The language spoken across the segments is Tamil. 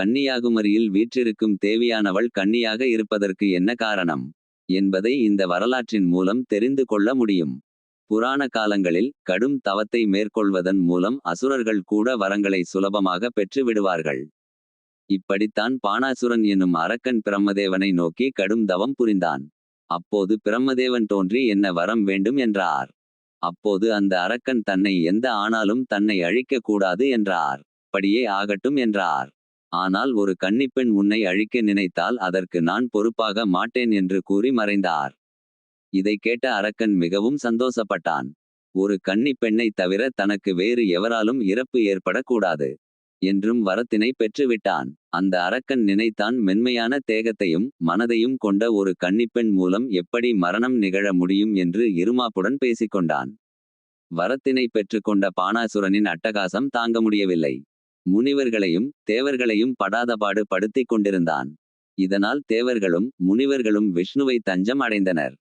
கன்னியாகுமரியில் வீற்றிருக்கும் தேவியானவள் கன்னியாக இருப்பதற்கு என்ன காரணம்? என்பதை இந்த வரலாற்றின் மூலம் தெரிந்து கொள்ள முடியும். புராண காலங்களில் கடும் தவத்தை மேற்கொள்வதன் மூலம் அசுரர்கள் கூட வரங்களை சுலபமாக பெற்று விடுவார்கள். இப்படித்தான் பாணாசுரன் என்னும் அரக்கன் பிரம்மதேவனை நோக்கி கடும் தவம் புரிந்தான். அப்போது பிரம்மதேவன் தோன்றி என்ன வரம் வேண்டும் என்றார்? அப்போது அந்த அரக்கன் தன்னை எந்த ஆனாலும் தன்னை அழிக்க கூடாது என்றார். அப்படியே ஆகட்டும் என்றார். ஆனால் ஒரு கன்னிப்பெண் உன்னை அழிக்க நினைத்தால் அதற்கு நான் பொறுப்பாக மாட்டேன் என்று கூறி மறைந்தார் இதை கேட்ட அரக்கன் மிகவும் சந்தோஷப்பட்டான். ஒரு கன்னிப் பெண்ணை தவிர தனக்கு வேறு எவராலும் இறப்பு ஏற்படக்கூடாது என்றும் வரத்தினை பெற்றுவிட்டான். அந்த அரக்கன் நினைத்தான் மென்மையான தேகத்தையும் மனதையும் கொண்ட ஒரு கன்னிப்பெண் மூலம் எப்படி மரணம் நிகழ முடியும் என்று இருமாப்புடன் பேசிக்கொண்டான். வரத்தினை பெற்றுக்கொண்ட பாணாசுரனின் அட்டகாசம் தாங்க முடியவில்லை. முனிவர்களையும் தேவர்களையும் படாதபாடு படுத்திக் கொண்டிருந்தான். இதனால் தேவர்களும் முனிவர்களும் விஷ்ணுவை தஞ்சம் அடைந்தனர்.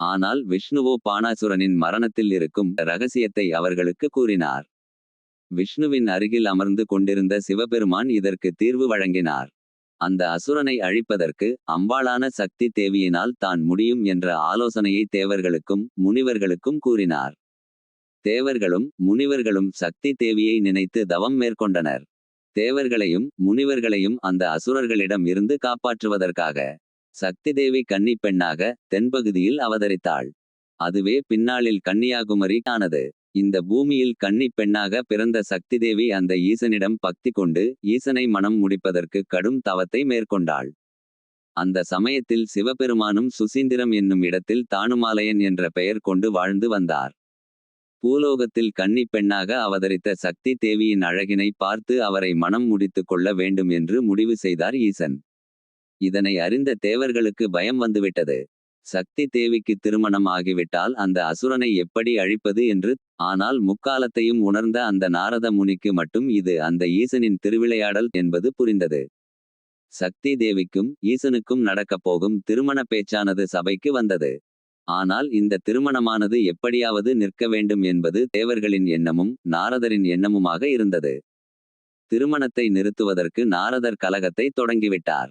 ஆனால் விஷ்ணுவோ பாணாசுரனின் மரணத்தில் இருக்கும் ரகசியத்தை அவர்களுக்கு கூறினார். விஷ்ணுவின் அருகில் அமர்ந்து கொண்டிருந்த சிவபெருமான் இதற்கு தீர்வு வழங்கினார். அந்த அசுரனை அழிப்பதற்கு அம்பாளான சக்தி தேவியினால் தான் முடியும் என்ற ஆலோசனையை தேவர்களுக்கும் முனிவர்களுக்கும் கூறினார். தேவர்களும் முனிவர்களும் சக்தி தேவியை நினைத்து தவம் மேற்கொண்டனர். தேவர்களையும் முனிவர்களையும் அந்த அசுரர்களிடம் இருந்து காப்பாற்றுவதற்காக சக்தி தேவி கன்னி பெண்ணாக தென்பகுதியில் அவதரித்தாள். அதுவே பின்னாளில் கன்னியாகுமரி ஆனது. இந்த பூமியில் கன்னி பெண்ணாக பிறந்த சக்தி தேவி அந்த ஈசனிடம் பக்தி கொண்டு ஈசனை மனம் முடிப்பதற்கு கடும் தவத்தை மேற்கொண்டாள். அந்த சமயத்தில் சிவபெருமானும் சுசீந்திரம் என்னும் இடத்தில் தானுமாலயன் என்ற பெயர் கொண்டு வாழ்ந்து வந்தார். பூலோகத்தில் கன்னி பெண்ணாக அவதரித்த சக்தி தேவியின் அழகினை பார்த்து அவரை மனம் முடித்துக் கொள்ள வேண்டும் என்று முடிவு செய்தார் ஈசன். இதனை அறிந்த தேவர்களுக்கு பயம் வந்துவிட்டது. சக்தி தேவிக்கு திருமணம் ஆகிவிட்டால் அந்த அசுரனை எப்படி அழிப்பது என்று ஆனால் முக்காலத்தையும் உணர்ந்த அந்த நாரத முனிக்கு மட்டும் இது அந்த ஈசனின் திருவிளையாடல் என்பது புரிந்தது. சக்தி தேவிக்கும் ஈசனுக்கும் நடக்கப் போகும் திருமண பேச்சானது சபைக்கு வந்தது. ஆனால் இந்த திருமணமானது எப்படியாவது நிற்க வேண்டும் என்பது தேவர்களின் எண்ணமும் நாரதரின் எண்ணமுமாக இருந்தது. திருமணத்தை நிறுத்துவதற்கு நாரதர் கலகத்தை தொடங்கிவிட்டார்.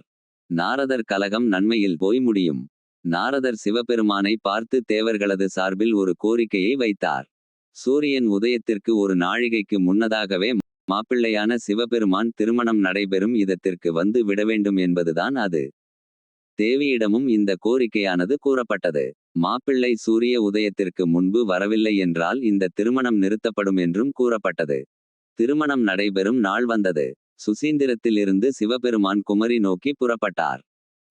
நாரதர் கலகம் நன்மையில் போய் முடியும். நாரதர் சிவபெருமானை பார்த்து தேவர்களது சார்பில் ஒரு கோரிக்கையை வைத்தார். சூரியன் உதயத்திற்கு ஒரு நாழிகைக்கு முன்னதாகவே மாப்பிள்ளையான சிவபெருமான் திருமணம் நடைபெறும் இதத்திற்கு வந்து விட வேண்டும் என்பதுதான் அது. தேவியிடமும் இந்த கோரிக்கையானது கூறப்பட்டது. மாப்பிள்ளை சூரிய உதயத்திற்கு முன்பு வரவில்லை என்றால் இந்த திருமணம் நிறுத்தப்படும் என்றும் கூறப்பட்டது. திருமணம் நடைபெறும் நாள் வந்தது. சுசீந்திரத்திலிருந்து சிவபெருமான் குமரி நோக்கி புறப்பட்டார்.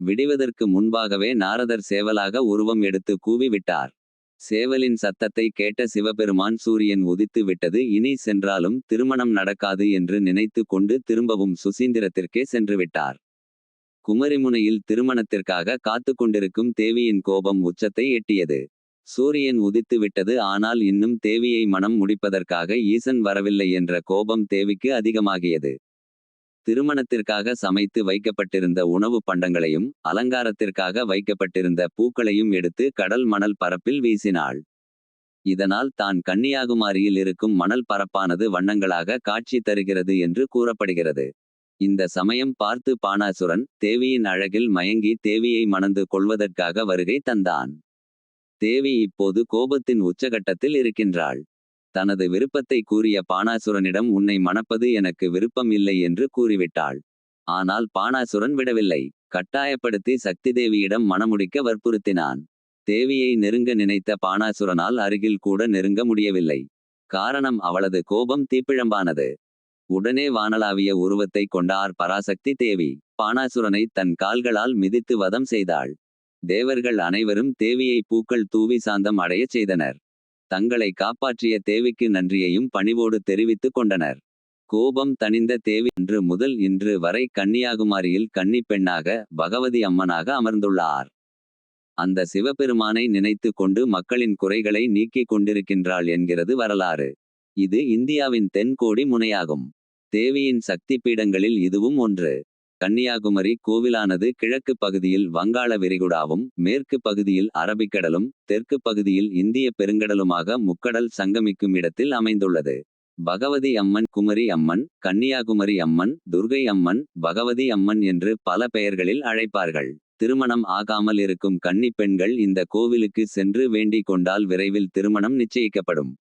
விடிவதற்கு முன்பாகவே நாரதர் சேவலாக உருவம் எடுத்து கூவி விட்டார். சேவலின் சத்தத்தை கேட்ட சிவபெருமான் சூரியன் உதித்து விட்டது. இனி சென்றாலும் திருமணம் நடக்காது என்று நினைத்து கொண்டு திரும்பவும் சுசீந்திரத்திற்கே சென்று விட்டார். குமரிமுனையில் திருமணத்திற்காக காத்து கொண்டிருக்கும் தேவியின் கோபம் உச்சத்தை எட்டியது. சூரியன் உதித்து விட்டது ஆனால் இன்னும் தேவியை மனம் முடிப்பதற்காக ஈசன் வரவில்லை என்ற கோபம் தேவிக்கு அதிகமாகியது. திருமணத்திற்காக சமைத்து வைக்கப்பட்டிருந்த உணவுப் பண்டங்களையும் அலங்காரத்திற்காக வைக்கப்பட்டிருந்த பூக்களையும் எடுத்து கடல் மணல் பரப்பில் வீசினாள். இதனால் தான் கன்னியாகுமாரியில் இருக்கும் மணல் பரப்பானது வண்ணங்களாக காட்சி தருகிறது என்று கூறப்படுகிறது. இந்த சமயம் பார்த்து பாணாசுரன் தேவியின் அழகில் மயங்கி தேவியை மணந்து கொள்வதற்காக வருகை தந்தான். தேவி இப்போது கோபத்தின் உச்சகட்டத்தில் இருக்கின்றாள். தனது விருப்பத்தை கூறிய பாணாசுரனிடம் உன்னை மணப்பது எனக்கு விருப்பம் இல்லை என்று கூறிவிட்டாள். ஆனால் பாணாசுரன் விடவில்லை. கட்டாயப்படுத்தி சக்தி தேவியிடம் மணமுடிக்க வற்புறுத்தினான். தேவியை நெருங்க நினைத்த பாணாசுரனால் அருகில் கூட நெருங்க முடியவில்லை. காரணம் அவளது கோபம் தீப்பிழம்பானது. உடனே வானளாவிய உருவத்தை கொண்டார் பராசக்தி தேவி. பானாசுரனை தன் கால்களால் மிதித்து வதம் செய்தாள். தேவர்கள் அனைவரும் தேவியை பூக்கள் தூவி சாந்தம் அடையச் செய்தனர். தங்களை காப்பாற்றிய தேவிக்கு நன்றியையும் பணிவோடு தெரிவித்துக் கொண்டனர். கோபம் தணிந்த தேவி இன்று முதல் இன்று வரை கன்னியாகுமாரியில் கன்னி பெண்ணாக பகவதி அம்மனாக அமர்ந்துள்ளார். அந்த சிவபெருமானை நினைத்து கொண்டு மக்களின் குறைகளை நீக்கிக் கொண்டிருக்கின்றாள் என்கிறது வரலாறு. இது இந்தியாவின் தென்கோடி முனையாகும். தேவியின் சக்தி பீடங்களில் இதுவும் ஒன்று. கன்னியாகுமரி கோவிலானது கிழக்கு பகுதியில் வங்காள விரிகுடாவும் மேற்கு பகுதியில் அரபிக்கடலும் தெற்கு பகுதியில் இந்திய பெருங்கடலுமாக முக்கடல் சங்கமிக்கும் இடத்தில் அமைந்துள்ளது. பகவதி அம்மன் குமரி அம்மன் கன்னியாகுமரி அம்மன் துர்கை அம்மன் பகவதி அம்மன் என்று பல பெயர்களில் அழைப்பார்கள். திருமணம் ஆகாமல் இருக்கும் கன்னிப் பெண்கள் இந்த கோவிலுக்கு சென்று வேண்டிக் கொண்டால் விரைவில் திருமணம் நிச்சயிக்கப்படும்.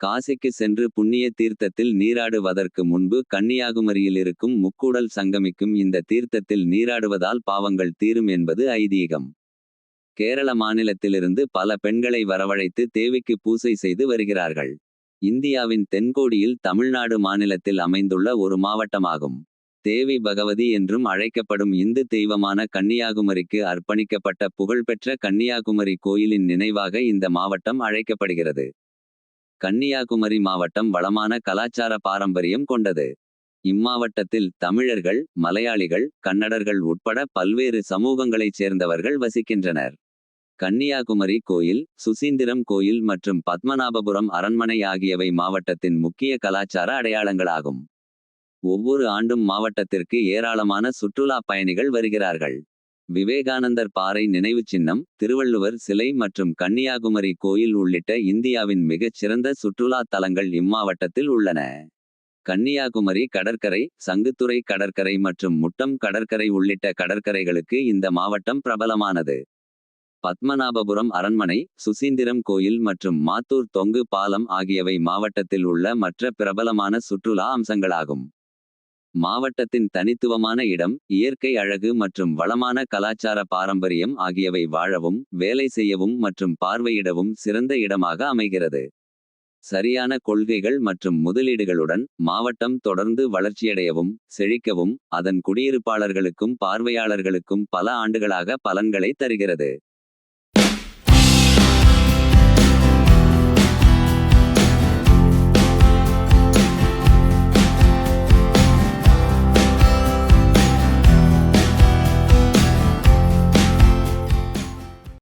காசிக்கு சென்று புண்ணிய தீர்த்தத்தில் நீராடுவதற்கு முன்பு கன்னியாகுமரியில் இருக்கும் முக்கூடல் சங்கமிக்கும் இந்த தீர்த்தத்தில் நீராடுவதால் பாவங்கள் தீரும் என்பது ஐதீகம். கேரள மாநிலத்திலிருந்து பல பெண்களை வரவழைத்து தேவிக்கு பூசை செய்து வருகிறார்கள். இந்தியாவின் தென்கோடியில் தமிழ்நாடு மாநிலத்தில் அமைந்துள்ள ஒரு மாவட்டமாகும். தேவி பகவதி என்றும் அழைக்கப்படும் இந்து தெய்வமான கன்னியாகுமரிக்கு அர்ப்பணிக்கப்பட்ட புகழ்பெற்ற கன்னியாகுமரி கோயிலின் நினைவாக இந்த மாவட்டம் அழைக்கப்படுகிறது. கன்னியாகுமரி மாவட்டம் வளமான கலாச்சார பாரம்பரியம் கொண்டது. இம்மாவட்டத்தில் தமிழர்கள் மலையாளிகள் கன்னடர்கள் உட்பட பல்வேறு சமூகங்களைச் சேர்ந்தவர்கள் வசிக்கின்றனர். கன்னியாகுமரி கோயில் சுசீந்திரம் கோயில் மற்றும் பத்மநாபபுரம் அரண்மனை ஆகியவை மாவட்டத்தின் முக்கிய கலாச்சார அடையாளங்களாகும். ஒவ்வொரு ஆண்டும் மாவட்டத்திற்கு ஏராளமான சுற்றுலா பயணிகள் வருகிறார்கள். விவேகானந்தர் பாறை நினைவுச் சின்னம் திருவள்ளுவர் சிலை மற்றும் கன்னியாகுமரி கோயில் உள்ளிட்ட இந்தியாவின் மிகச் சிறந்த சுற்றுலா தலங்கள் இம்மாவட்டத்தில் உள்ளன. கன்னியாகுமரி கடற்கரை சங்குத்துறை கடற்கரை மற்றும் முட்டம் கடற்கரை உள்ளிட்ட கடற்கரைகளுக்கு இந்த மாவட்டம் பிரபலமானது. பத்மநாபபுரம் அரண்மனை சுசீந்திரம் கோயில் மற்றும் மாத்தூர் தொங்கு பாலம் ஆகியவை மாவட்டத்தில் உள்ள மற்ற பிரபலமான சுற்றுலா அம்சங்களாகும். மாவட்டத்தின் தனித்துவமான இடம் இயற்கை அழகு மற்றும் வளமான கலாச்சார பாரம்பரியம் ஆகியவை வாழவும் வேலை செய்யவும் மற்றும் பார்வையிடவும் சிறந்த இடமாக அமைகிறது. சரியான கொள்கைகள் மற்றும் முதலீடுகளுடன் மாவட்டம் தொடர்ந்து வளர்ச்சியடையவும் செழிக்கவும் அதன் குடியிருப்பாளர்களுக்கும் பார்வையாளர்களுக்கும் பல ஆண்டுகளாக பலன்களை தருகிறது.